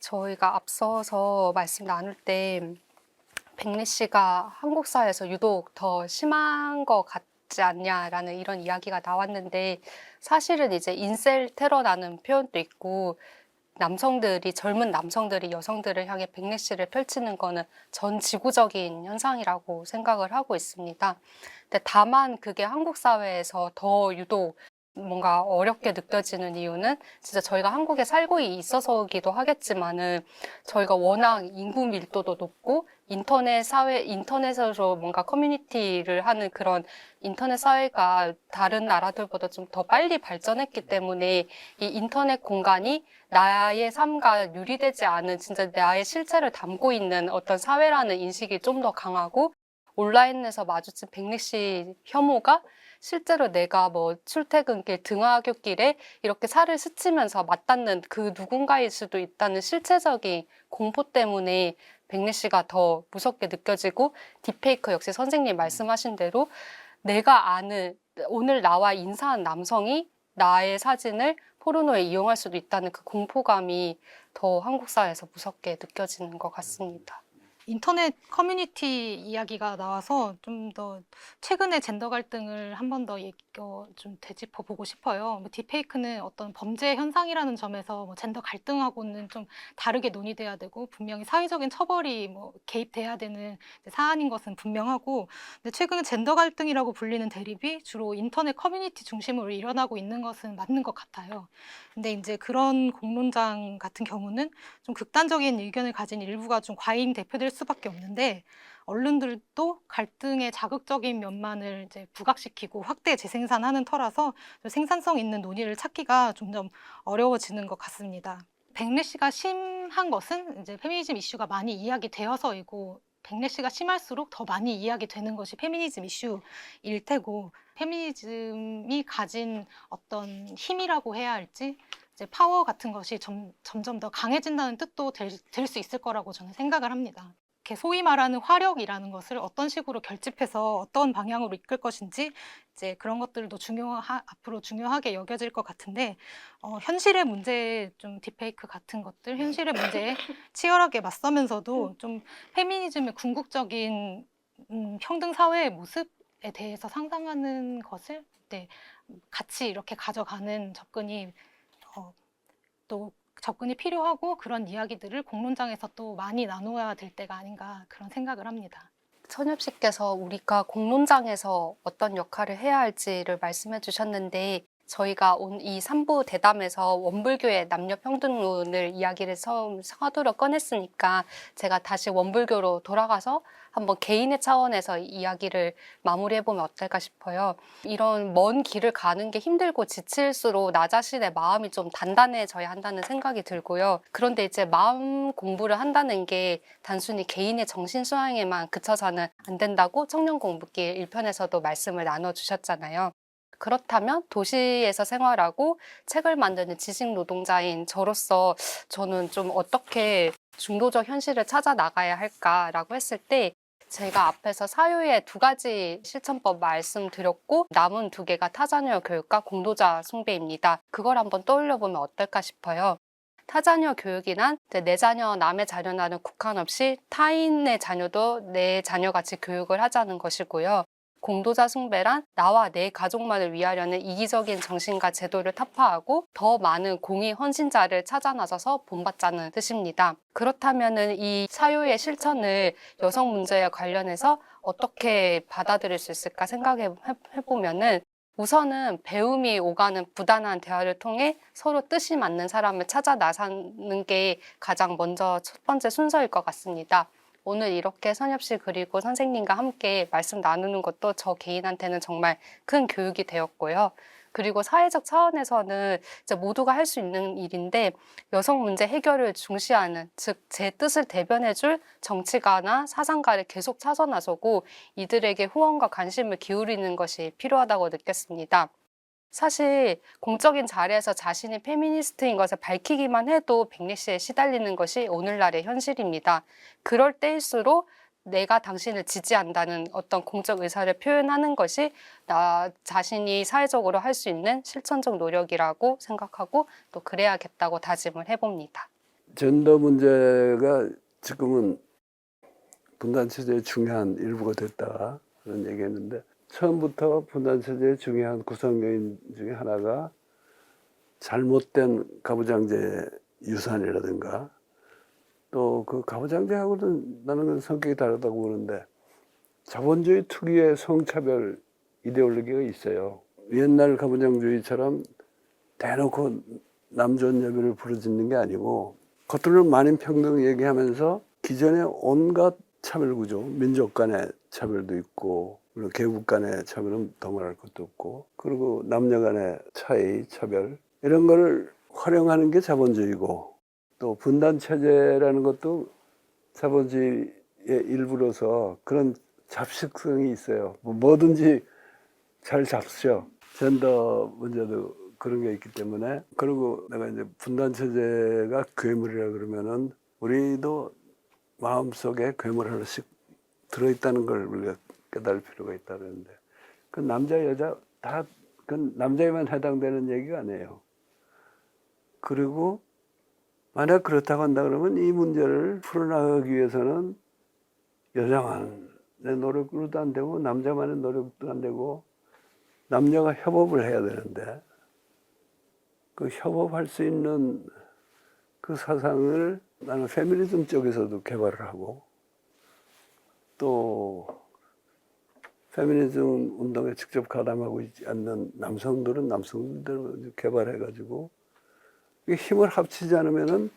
저희가 앞서서 말씀 나눌 때 백리 씨가 한국 사회에서 유독 더 심한 것 같지 않냐라는 이런 이야기가 나왔는데 사실은 이제 인셀 테러라는 표현도 있고 남성들이 젊은 남성들이 여성들을 향해 백리 씨를 펼치는 거는 전 지구적인 현상이라고 생각을 하고 있습니다. 근데 다만 그게 한국 사회에서 더 유독 뭔가 어렵게 느껴지는 이유는 진짜 저희가 한국에 살고 있어서기도 하겠지만은 저희가 워낙 인구 밀도도 높고 인터넷 사회, 인터넷으로 뭔가 커뮤니티를 하는 그런 인터넷 사회가 다른 나라들보다 좀 더 빨리 발전했기 때문에 이 인터넷 공간이 나의 삶과 유리되지 않은 진짜 나의 실체를 담고 있는 어떤 사회라는 인식이 좀 더 강하고 온라인에서 마주친 백리 씨 혐오가 실제로 내가 뭐 출퇴근길, 등하굣길에 이렇게 살을 스치면서 맞닿는 그 누군가일 수도 있다는 실체적인 공포 때문에 백리 씨가 더 무섭게 느껴지고 딥페이크 역시 선생님 말씀하신 대로 내가 아는 오늘 나와 인사한 남성이 나의 사진을 포르노에 이용할 수도 있다는 그 공포감이 더 한국 사회에서 무섭게 느껴지는 것 같습니다. 인터넷 커뮤니티 이야기가 나와서 좀 더 최근의 젠더 갈등을 한 번더 어, 좀 되짚어 보고 싶어요. 뭐 딥페이크는 어떤 범죄 현상이라는 점에서 뭐 젠더 갈등하고는 좀 다르게 논의돼야 되고 분명히 사회적인 처벌이 뭐 개입돼야 되는 사안인 것은 분명하고 근데 최근 젠더 갈등이라고 불리는 대립이 주로 인터넷 커뮤니티 중심으로 일어나고 있는 것은 맞는 것 같아요. 근데 이제 그런 공론장 같은 경우는 좀 극단적인 의견을 가진 일부가 좀 과잉 대표될 수 밖에 없는데 언론들도 갈등의 자극적인 면만을 이제 부각시키고 확대 재생산하는 터라서 좀 생산성 있는 논의를 찾기가 점점 어려워지는 것 같습니다. 백래 씨가 심한 것은 이제 페미니즘 이슈가 많이 이야기되어서이고 백래 씨가 심할수록 더 많이 이야기되는 것이 페미니즘 이슈일 테고 페미니즘이 가진 어떤 힘이라고 해야 할지 이제 파워 같은 것이 점, 점점 더 강해진다는 뜻도 될 수 있을 거라고 저는 생각을 합니다. 이렇게 소위 말하는 화력이라는 것을 어떤 식으로 결집해서 어떤 방향으로 이끌 것인지 이제 그런 것들도 중요하 앞으로 중요하게 여겨질 것 같은데 어, 현실의 문제 좀 딥페이크 같은 것들 현실의 문제에 치열하게 맞서면서도 좀 페미니즘의 궁극적인 음, 평등 사회의 모습에 대해서 상상하는 것을 네, 같이 이렇게 가져가는 접근이 어, 또 접근이 필요하고 그런 이야기들을 공론장에서 또 많이 나누어야 될 때가 아닌가 그런 생각을 합니다. 천엽 씨께서 우리가 공론장에서 어떤 역할을 해야 할지를 말씀해 주셨는데 저희가 온이 3부 대담에서 원불교의 남녀 평등론을 이야기를 처음 서두러 꺼냈으니까 제가 다시 원불교로 돌아가서 한번 개인의 차원에서 이야기를 마무리해보면 어떨까 싶어요. 이런 먼 길을 가는 게 힘들고 지칠수록 나 자신의 마음이 좀 단단해져야 한다는 생각이 들고요. 그런데 이제 마음 공부를 한다는 게 단순히 개인의 정신 수양에만 그쳐서는 안 된다고 청년 공부길 1편에서도 말씀을 나눠주셨잖아요. 그렇다면 도시에서 생활하고 책을 만드는 지식 노동자인 저로서 저는 좀 어떻게 중도적 현실을 찾아 나가야 할까라고 했을 때 제가 앞에서 사유의 두 가지 실천법 말씀드렸고 남은 두 개가 타자녀 교육과 공도자 숭배입니다. 그걸 한번 떠올려 보면 어떨까 싶어요. 타자녀 교육이란 내 자녀, 남의 자녀라는 국한 없이 타인의 자녀도 내 자녀같이 교육을 하자는 것이고요. 공도자 숭배란 나와 내 가족만을 위하려는 이기적인 정신과 제도를 타파하고 더 많은 공의 헌신자를 찾아 나서서 본받자는 뜻입니다. 그렇다면은 이 사유의 실천을 여성 문제와 관련해서 어떻게 받아들일 수 있을까 생각해 보면은 우선은 배움이 오가는 부단한 대화를 통해 서로 뜻이 맞는 사람을 찾아 나서는 게 가장 먼저 첫 번째 순서일 것 같습니다. 오늘 이렇게 선엽 씨 그리고 선생님과 함께 말씀 나누는 것도 저 개인한테는 정말 큰 교육이 되었고요. 그리고 사회적 차원에서는 이제 모두가 할 수 있는 일인데 여성 문제 해결을 중시하는 즉 제 뜻을 대변해줄 정치가나 사상가를 계속 찾아 나서고 이들에게 후원과 관심을 기울이는 것이 필요하다고 느꼈습니다. 사실 공적인 자리에서 자신이 페미니스트인 것을 밝히기만 해도 백리 씨에 시달리는 것이 오늘날의 현실입니다. 그럴 때일수록 내가 당신을 지지한다는 어떤 공적 의사를 표현하는 것이 나 자신이 사회적으로 할 수 있는 실천적 노력이라고 생각하고 또 그래야겠다고 다짐을 해봅니다. 젠더 문제가 지금은 분단 체제의 중요한 일부가 됐다 그런 얘기했는데 처음부터 분단 체제의 중요한 구성 요인 중에 하나가 잘못된 가부장제 유산이라든가 또 그 가부장제하고는 나는 그 성격이 다르다고 보는데 자본주의 특유의 성차별 이데올로기가 있어요. 옛날 가부장주의처럼 대놓고 남존 여비를 부르짖는 게 아니고 겉으로는 만인 평등 얘기하면서 기존의 온갖 차별 구조, 민족 간의 차별도 있고 물론 계급 간의 차별은 더 말할 것도 없고 그리고 남녀 간의 차이, 차별 이런 거를 활용하는 게 자본주의고 또 분단 체제라는 것도 자본주의의 일부로서 그런 잡식성이 있어요. 뭐 뭐든지 잘 잡수죠. 젠더 문제도 그런 게 있기 때문에 그리고 내가 이제 분단 체제가 괴물이라 그러면은 우리도 마음속에 괴물 하나씩 들어있다는 걸 우리가 깨달을 필요가 있다 그러는데 그 남자 여자 다 그 남자에만 해당되는 얘기가 아니에요. 그리고 만약 그렇다고 한다 그러면 이 문제를 풀어나가기 위해서는 여자만의 노력으로도 안 되고 남자만의 노력도 안 되고 남녀가 협업을 해야 되는데 그 협업할 수 있는 그 사상을 나는 페미니즘 쪽에서도 개발을 하고 또 페미니즘 운동에 직접 가담하고 있지 않는 남성들은 남성들대로 개발해가지고 힘을 합치지 않으면은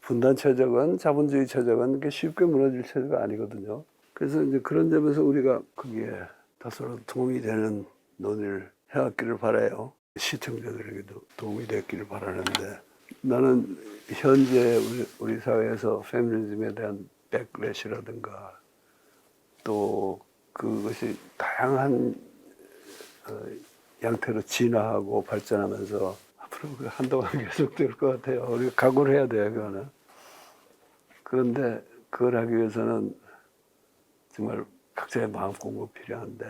분단 체제건 자본주의 체제건 쉽게 무너질 체제가 아니거든요. 그래서 이제 그런 점에서 우리가 거기에 다소로 도움이 되는 논의를 해왔기를 바라요. 시청자들에게도 도움이 됐기를 바라는데 나는 현재 우리, 우리 사회에서 페미니즘에 대한 백래시라든가 또 그것이 다양한 어, 양태로 진화하고 발전하면서 앞으로 그 한동안 계속될 것 같아요. 우리가 각오를 해야 돼요, 그거는. 그런데 그걸 하기 위해서는 정말 각자의 마음 공부 필요한데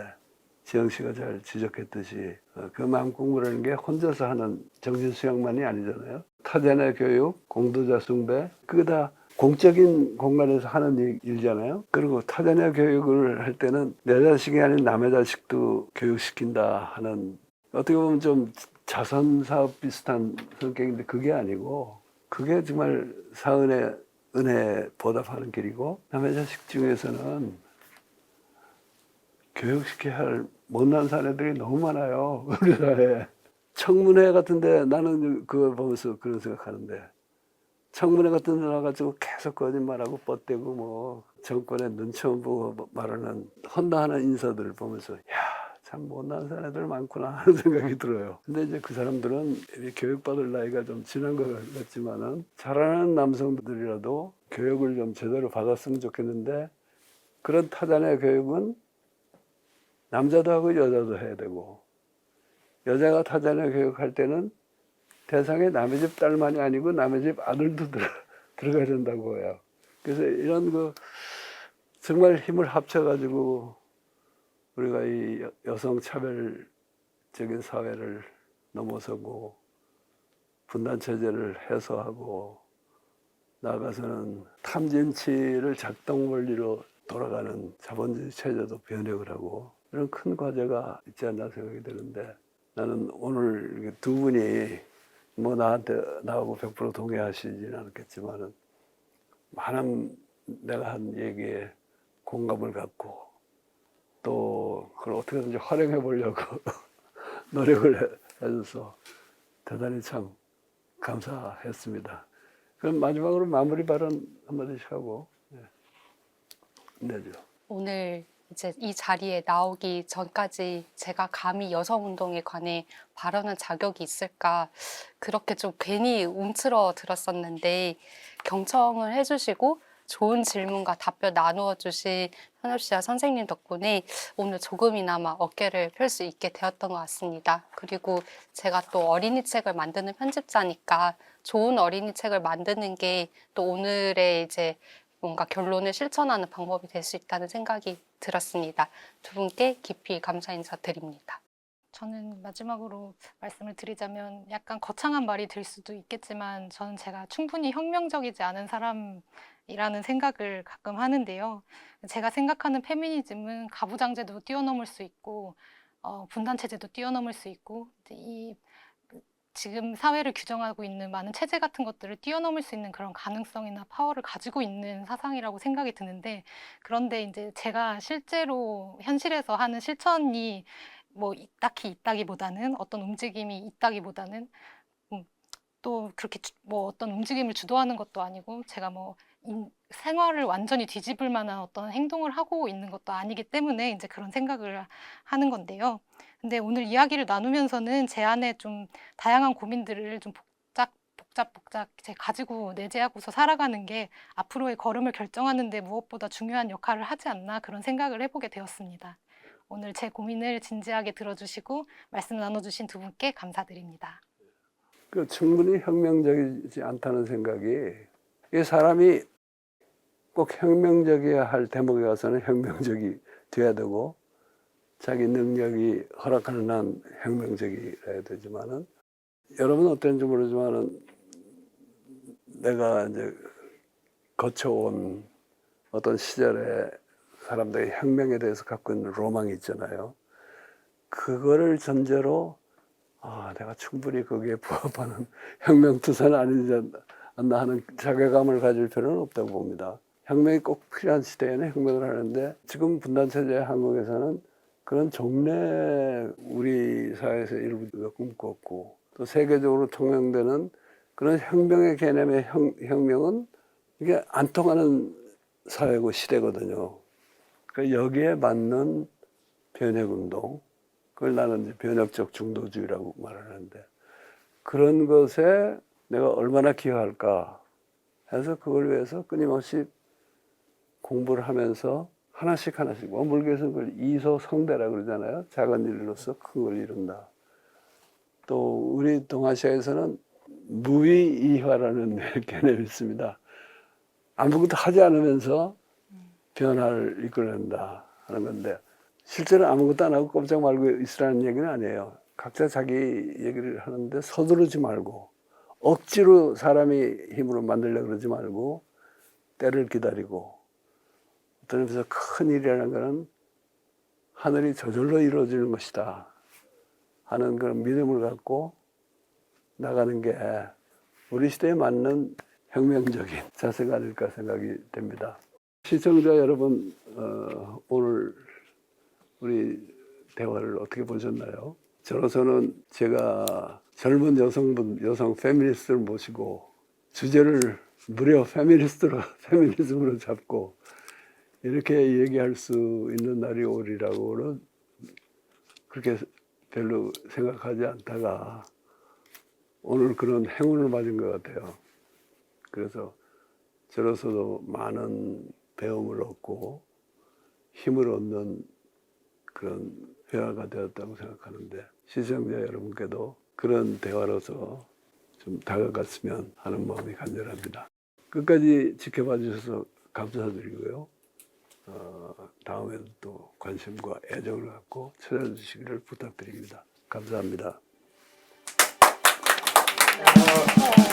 지영 씨가 잘 지적했듯이 어, 그 마음 공부라는 게 혼자서 하는 정신 수양만이 아니잖아요. 타자의 교육, 공도자 숭배, 그게 다 공적인 공간에서 하는 일- 일이잖아요. 그리고 타자의 교육을 할 때는 내 자식이 아닌 남의 자식도 교육시킨다 하는 어떻게 보면 좀 자선 사업 비슷한 성격인데 그게 아니고 그게 정말 사은의 은혜 보답하는 길이고 남의 자식 중에서는 교육시켜야 할 못난 사례들이 너무 많아요 우리 사회에 청문회 같은데 나는 그걸 보면서 그런 생각하는데 청문회 같은 데 나가지고 계속 거짓말하고 뻗대고 뭐 정권에 눈치 못 보고 말하는 헌다하는 인사들을 보면서 야 참 못난 사람들 많구나 하는 생각이 들어요. 근데 이제 그 사람들은 교육받을 나이가 좀 지난 것 같지만은 잘하는 남성들이라도 교육을 좀 제대로 받았으면 좋겠는데 그런 타잔의 교육은 남자도 하고 여자도 해야 되고 여자가 타잔의 교육할 때는 대상이 남의 집 딸만이 아니고 남의 집 아들도 들어, 들어가야 된다고 해요. 그래서 이런 그 정말 힘을 합쳐가지고 우리가 이 여- 여성 차별적인 사회를 넘어서고 분단 체제를 해소하고 나아가서는 탐진치를 작동 원리로 돌아가는 자본주의 체제도 변혁을 하고 이런 큰 과제가 있지 않나 생각이 드는데 나는 오늘 두 분이 뭐 나한테 나하고 100% 동의하시지는 않겠지만은 많은 내가 한 얘기에 공감을 갖고 또 그걸 어떻게든지 활용해 보려고 노력을 해- 해줘서 대단히 참 감사했습니다. 그럼 마지막으로 마무리 발언 한마디씩 하고 네. 내죠. 오늘 이제 이 자리에 나오기 전까지 제가 감히 여성 운동에 관해 발언한 자격이 있을까 그렇게 좀 괜히 움츠러 들었었는데 경청을 해주시고 좋은 질문과 답변 나누어 주신 씨와 선생님 덕분에 오늘 조금이나마 어깨를 펼 수 있게 되었던 것 같습니다. 그리고 제가 또 어린이 책을 만드는 편집자니까 좋은 어린이 책을 만드는 게 또 오늘의 이제 뭔가 결론을 실천하는 방법이 될 수 있다는 생각이 들었습니다. 두 분께 깊이 감사 인사 드립니다. 저는 마지막으로 말씀을 드리자면 약간 거창한 말이 될 수도 있겠지만 저는 제가 충분히 혁명적이지 않은 사람이라는 생각을 가끔 하는데요. 제가 생각하는 페미니즘은 가부장제도 뛰어넘을 수 있고 어, 분단 체제도 뛰어넘을 수 있고 이 지금 사회를 규정하고 있는 많은 체제 같은 것들을 뛰어넘을 수 있는 그런 가능성이나 파워를 가지고 있는 사상이라고 생각이 드는데 그런데 이제 제가 실제로 현실에서 하는 실천이 뭐 이- 딱히 있다기보다는 어떤 움직임이 있다기보다는 음, 또 그렇게 주- 뭐 어떤 움직임을 주도하는 것도 아니고 제가 뭐 인- 생활을 완전히 뒤집을 만한 어떤 행동을 하고 있는 것도 아니기 때문에 이제 그런 생각을 하는 건데요. 근데 오늘 이야기를 나누면서는 제 안에 좀 다양한 고민들을 좀 복잡 복잡 복잡 제 가지고 내재하고서 살아가는 게 앞으로의 걸음을 결정하는데 무엇보다 중요한 역할을 하지 않나 그런 생각을 해보게 되었습니다. 오늘 제 고민을 진지하게 들어주시고 말씀 나눠주신 두 분께 감사드립니다. 그 충분히 혁명적이지 않다는 생각이 이 사람이 꼭 혁명적이어야 할 대목에 가서는 혁명적이 돼야 되고 자기 능력이 허락하는 한 혁명적이라야 되지만은 여러분 어땠는지 모르지만은 내가 이제 거쳐온 어떤 시절에 사람들이 혁명에 대해서 갖고 있는 로망이 있잖아요. 그거를 전제로 아, 내가 충분히 거기에 부합하는 혁명투사는 아니지 않나 하는 자괴감을 가질 필요는 없다고 봅니다. 혁명이 꼭 필요한 시대에는 혁명을 하는데 지금 분단체제 한국에서는 그런 종래 우리 사회에서 일부가 꿈꿨고 또 세계적으로 통용되는 그런 혁명의 개념의 혁, 혁명은 이게 안 통하는 사회고 시대거든요. 그 여기에 맞는 변혁 운동, 그걸 나는 변혁적 중도주의라고 말하는데 그런 것에 내가 얼마나 기여할까 해서 그걸 위해서 끊임없이 공부를 하면서 하나씩 하나씩 원불교에서 그걸 이소성대라 그러잖아요. 작은 일로서 큰 걸 이룬다. 또 우리 동아시아에서는 무위이화라는 개념이 있습니다. 아무것도 하지 않으면서 변화를 이끌어낸다 하는 건데 실제로 아무것도 안 하고 꼼짝 말고 있으라는 얘기는 아니에요. 각자 자기 얘기를 하는데 서두르지 말고 억지로 사람이 힘으로 만들려고 그러지 말고 때를 기다리고 어떤 의미에서 큰 일이라는 것은 하늘이 저절로 이루어지는 것이다 하는 그런 믿음을 갖고 나가는 게 우리 시대에 맞는 혁명적인 자세가 아닐까 생각이 됩니다. 시청자 여러분, 어, 오늘 우리 대화를 어떻게 보셨나요? 저로서는 제가 젊은 여성분, 여성 페미니스트를 모시고 주제를 무려 페미니스트로, 페미니즘으로 잡고 이렇게 얘기할 수 있는 날이 오리라고는 그렇게 별로 생각하지 않다가 오늘 그런 행운을 맞은 것 같아요. 그래서 저로서도 많은 배움을 얻고 힘을 얻는 그런 회화가 되었다고 생각하는데 시청자 여러분께도 그런 대화로서 좀 다가갔으면 하는 마음이 간절합니다. 끝까지 지켜봐 주셔서 감사드리고요. 어, 다음에도 또 관심과 애정을 갖고 찾아주시기를 부탁드립니다. 감사합니다. 어,